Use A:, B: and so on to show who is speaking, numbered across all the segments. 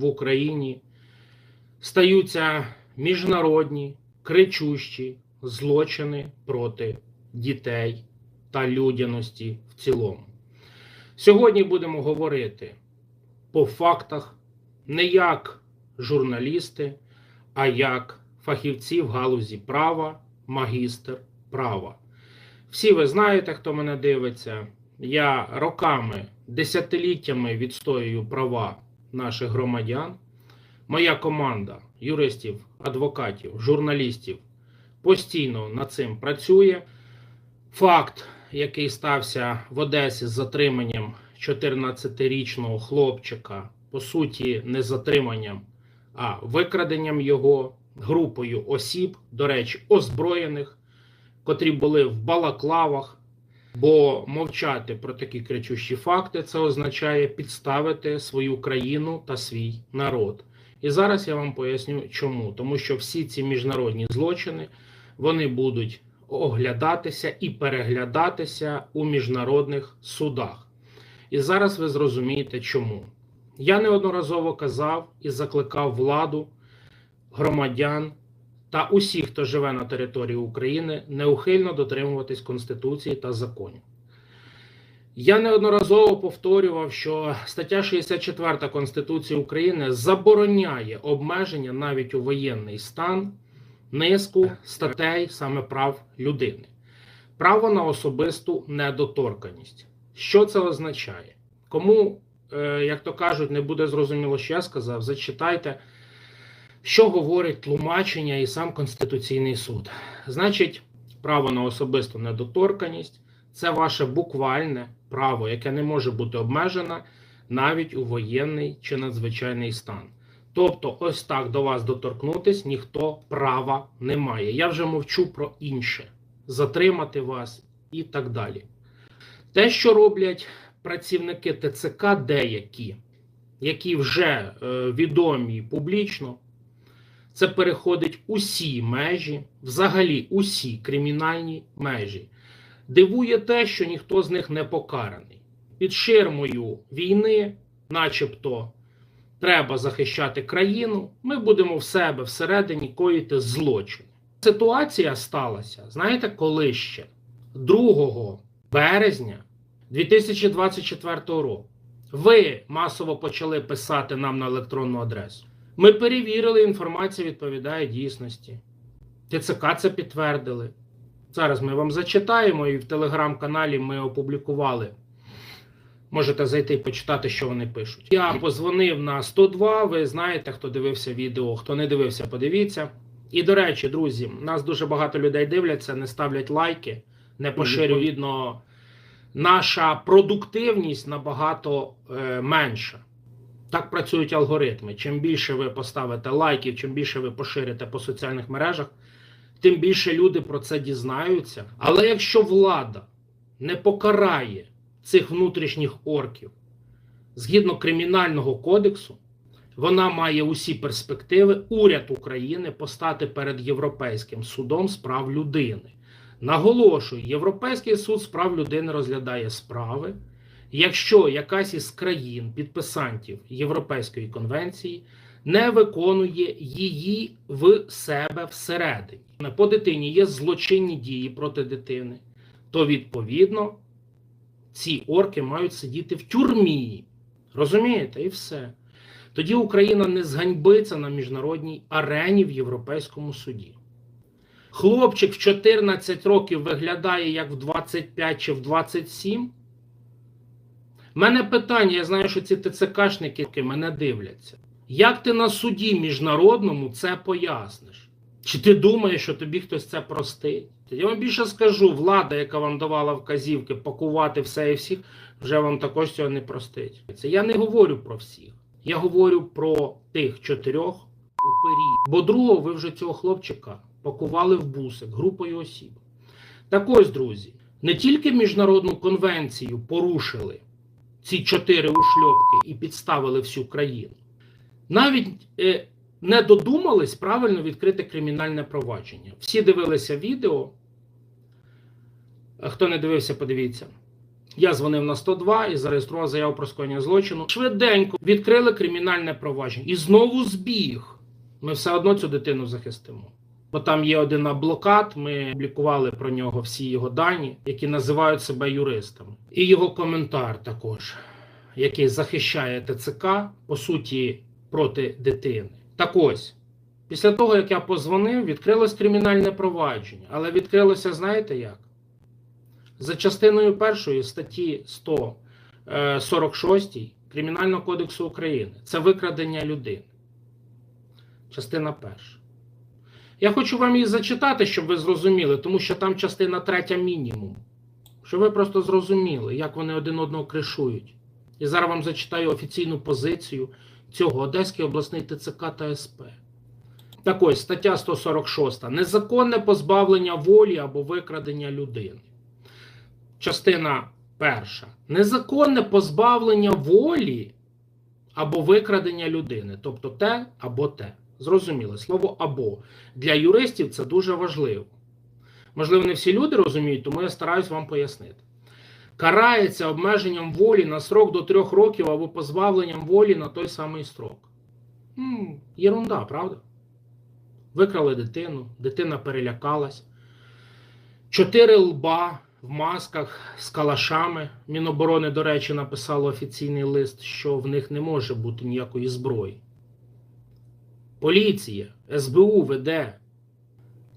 A: в Україні стаються міжнародні кричущі злочини проти дітей та людяності в цілому. Сьогодні будемо говорити по фактах не як журналісти, а як фахівці в галузі права, магістр права. Всі ви знаєте, хто мене дивиться. Я роками, десятиліттями відстоюю права наших громадян. Моя команда юристів, адвокатів, журналістів постійно над цим працює. Факт, який стався в Одесі з затриманням 14-річного хлопчика, по суті, не затриманням, а викраденням його групою осіб, до речі, озброєних, котрі були в балаклавах. Бо мовчати про такі кричущі факти це означає підставити свою країну та свій народ. І зараз я вам поясню, чому. Тому що всі ці міжнародні злочини вони будуть оглядатися і переглядатися у міжнародних судах. І зараз ви зрозумієте, чому. Я неодноразово казав і закликав владу, громадян та усіх, хто живе на території України, неухильно дотримуватись Конституції та законів. Я неодноразово повторював, що стаття 64 Конституції України забороняє обмеження навіть у воєнний стан низку статей саме прав людини, право на особисту недоторканість. Що це означає? Кому, е, як то кажуть, не буде зрозуміло, що я сказав, зачитайте, що говорить тлумачення і сам Конституційний суд. Значить, право на особисту недоторканість це ваше буквальне право, яке не може бути обмежено навіть у воєнний чи надзвичайний стан. Тобто, ось так до вас доторкнутись ніхто права не має. Я вже мовчу про інше, затримати вас і так далі. Те, що роблять працівники ТЦК, деякі, які вже е, відомі публічно, це переходить усі межі, взагалі усі кримінальні межі. Дивує те, що ніхто з них не покараний. Під ширмою війни, начебто, треба захищати країну, ми будемо в себе всередині коїти злочини. Ситуація сталася, знаєте, коли ще? 2 березня 2024 року. Ви масово почали писати нам на електронну адресу. Ми перевірили, інформація відповідає дійсності. ТЦК це підтвердили. Зараз ми вам зачитаємо, і в телеграм-каналі ми опублікували. Можете зайти і почитати, що вони пишуть. Я позвонив на 102. Ви знаєте, хто дивився відео, хто не дивився, подивіться. І до речі, друзі, нас дуже багато людей дивляться, не ставлять лайки, не поширюють. Відно, наша продуктивність набагато е, менша. Так працюють алгоритми. Чим більше ви поставите лайків, чим більше ви поширите по соціальних мережах, тим більше люди про це дізнаються. Але якщо влада не покарає цих внутрішніх орків згідно кримінального кодексу, вона має усі перспективи уряд України постати перед Європейським судом з прав людини. Наголошую, Європейський суд з прав людини розглядає справи. Якщо якась із країн підписантів Європейської конвенції не виконує її в себе всередині, по дитині є злочинні дії проти дитини, то відповідно ці орки мають сидіти в тюрмі. Розумієте? І все. Тоді Україна не зганьбиться на міжнародній арені в Європейському суді. Хлопчик в 14 років виглядає як в 25 чи в 27. Мене питання, я знаю, що ці ТЦКшники мене дивляться. Як ти на суді міжнародному це поясниш? Чи ти думаєш, що тобі хтось це простить? Я вам більше скажу, влада, яка вам давала вказівки пакувати все і всіх, вже вам також цього не простить. Це я не говорю про всіх. Я говорю про тих чотирьох упері. Бо другого ви вже цього хлопчика пакували в бусик групою осіб. Так ось, друзі, не тільки міжнародну конвенцію порушили ці чотири ушльопки і підставили всю країну. Навіть е, не додумались правильно відкрити кримінальне провадження. Всі дивилися відео. Хто не дивився, подивіться. Я дзвонив на 102 і зареєстрував заяву про скоєння злочину. Швиденько відкрили кримінальне провадження. І знову збіг. Ми все одно цю дитину захистимо. Бо там є один блокад, ми публікували про нього всі його дані, які називають себе юристами. І його коментар також, який захищає ТЦК, по суті, проти дитини. Так ось, після того, як я позвонив, відкрилось кримінальне провадження. Але відкрилося, знаєте як? За частиною першої статті 146 Кримінального кодексу України. Це викрадення людини. Частина перша. Я хочу вам її зачитати, щоб ви зрозуміли, тому що там частина третя мінімум. Щоб ви просто зрозуміли, як вони один одного кришують. І зараз вам зачитаю офіційну позицію цього Одеський обласний ТЦК та СП. Так ось, стаття 146. Незаконне позбавлення волі або викрадення людини. Частина перша. Незаконне позбавлення волі або викрадення людини. Тобто те або те. Зрозуміло, слово або для юристів це дуже важливо. Можливо, не всі люди розуміють, тому я стараюсь вам пояснити. Карається обмеженням волі на срок до трьох років або позбавленням волі на той самий срок. М, Єрунда, правда? Викрали дитину, дитина перелякалась. Чотири лба в масках з калашами. Міноборони, до речі, написало офіційний лист, що в них не може бути ніякої зброї. Поліція, СБУ веде.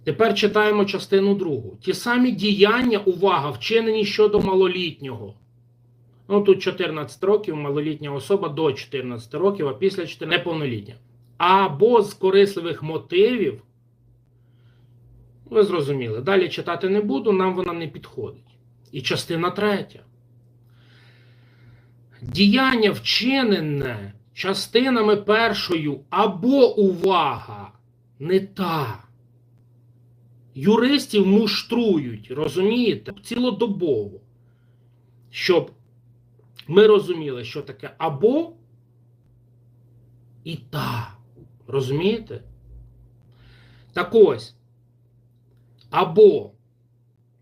A: Тепер читаємо частину другу. Ті самі діяння, увага, вчинені щодо малолітнього. Ну, тут 14 років, малолітня особа до 14 років, а після 14 неповнолітня. Або з корисливих мотивів. Ви зрозуміли. Далі читати не буду, нам вона не підходить. І частина третя. Діяння вчинене частинами першою або увага не та. Юристів муштрують, розумієте, цілодобово. Щоб ми розуміли, що таке або і та. Розумієте? Так ось. Або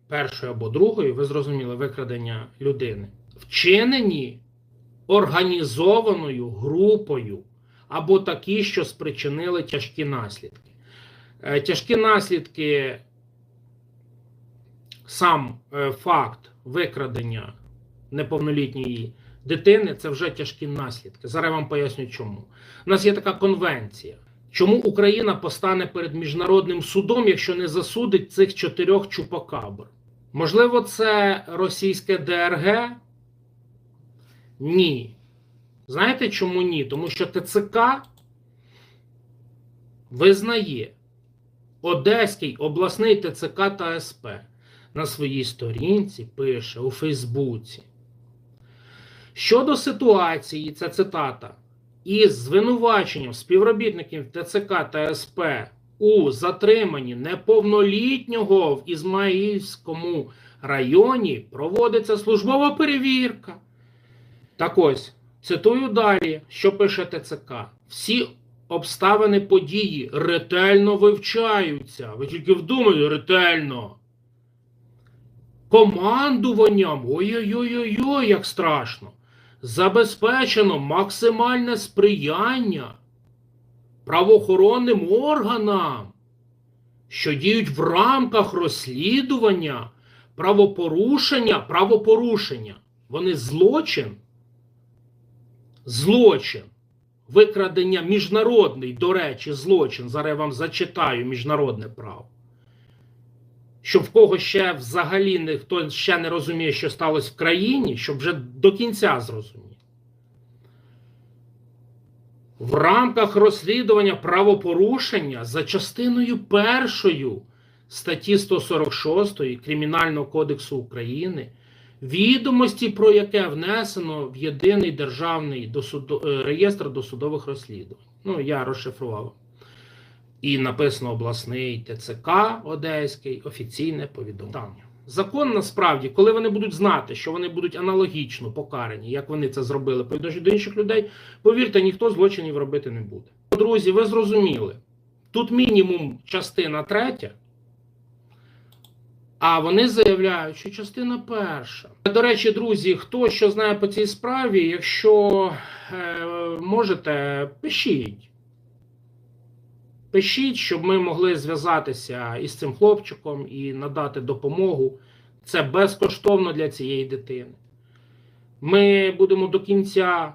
A: першою або другою, ви зрозуміли, викрадення людини, вчинені організованою групою, або такі, що спричинили тяжкі наслідки. Е, Тяжкі наслідки, сам е, факт викрадення неповнолітньої дитини це вже тяжкі наслідки. Зараз я вам поясню, чому. У нас є така конвенція. Чому Україна постане перед міжнародним судом, якщо не засудить цих чотирьох чупакабр? Можливо, це російське ДРГ? Ні. Знаєте чому ні? Тому що ТЦК визнає Одеський обласний ТЦК та СП на своїй сторінці пише у Фейсбуці. Щодо ситуації, це цитата, із звинуваченням співробітників ТЦК та СП у затриманні неповнолітнього в Ізмаїльському районі проводиться службова перевірка. Так ось, цитую далі, що пише ТЦК. Всі обставини події ретельно вивчаються. Ви тільки вдумайте, ретельно. Командуванням, ой-ой-ой, як страшно, забезпечено максимальне сприяння правоохоронним органам, що діють в рамках розслідування правопорушення, правопорушення. Вони злочин, злочин, викрадення міжнародний, до речі, злочин. Зараз я вам зачитаю міжнародне право. Щоб в кого ще взагалі ніхто ще не розуміє, що сталося в країні, щоб вже до кінця зрозуміти. В рамках розслідування правопорушення за частиною першою статті 146 Кримінального кодексу України, відомості про яке внесено в єдиний державний досудо... е, реєстр досудових розслідувань. Ну, я розшифрував. І написано обласний ТЦК Одеський, офіційне повідомлення. Закон насправді, коли вони будуть знати, що вони будуть аналогічно покарані, як вони це зробили по відношенню до інших людей, повірте, ніхто злочинів робити не буде. Друзі, ви зрозуміли, тут мінімум частина третя, А вони заявляють, що частина перша. До речі, друзі, хто що знає по цій справі, якщо е, можете, пишіть. Пишіть, щоб ми могли зв'язатися із цим хлопчиком і надати допомогу. Це безкоштовно для цієї дитини. Ми будемо до кінця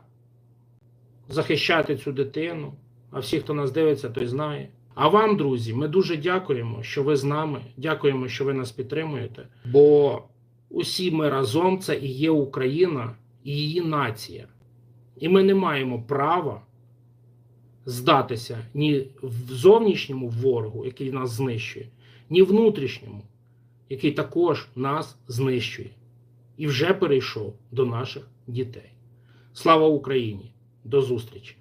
A: захищати цю дитину. А всі, хто нас дивиться, той знає. А вам, друзі, ми дуже дякуємо, що ви з нами. Дякуємо, що ви нас підтримуєте. Бо усі ми разом це і є Україна і її нація. І ми не маємо права здатися ні в зовнішньому ворогу, який нас знищує, ні внутрішньому, який також нас знищує і вже перейшов до наших дітей. Слава Україні! До зустрічі!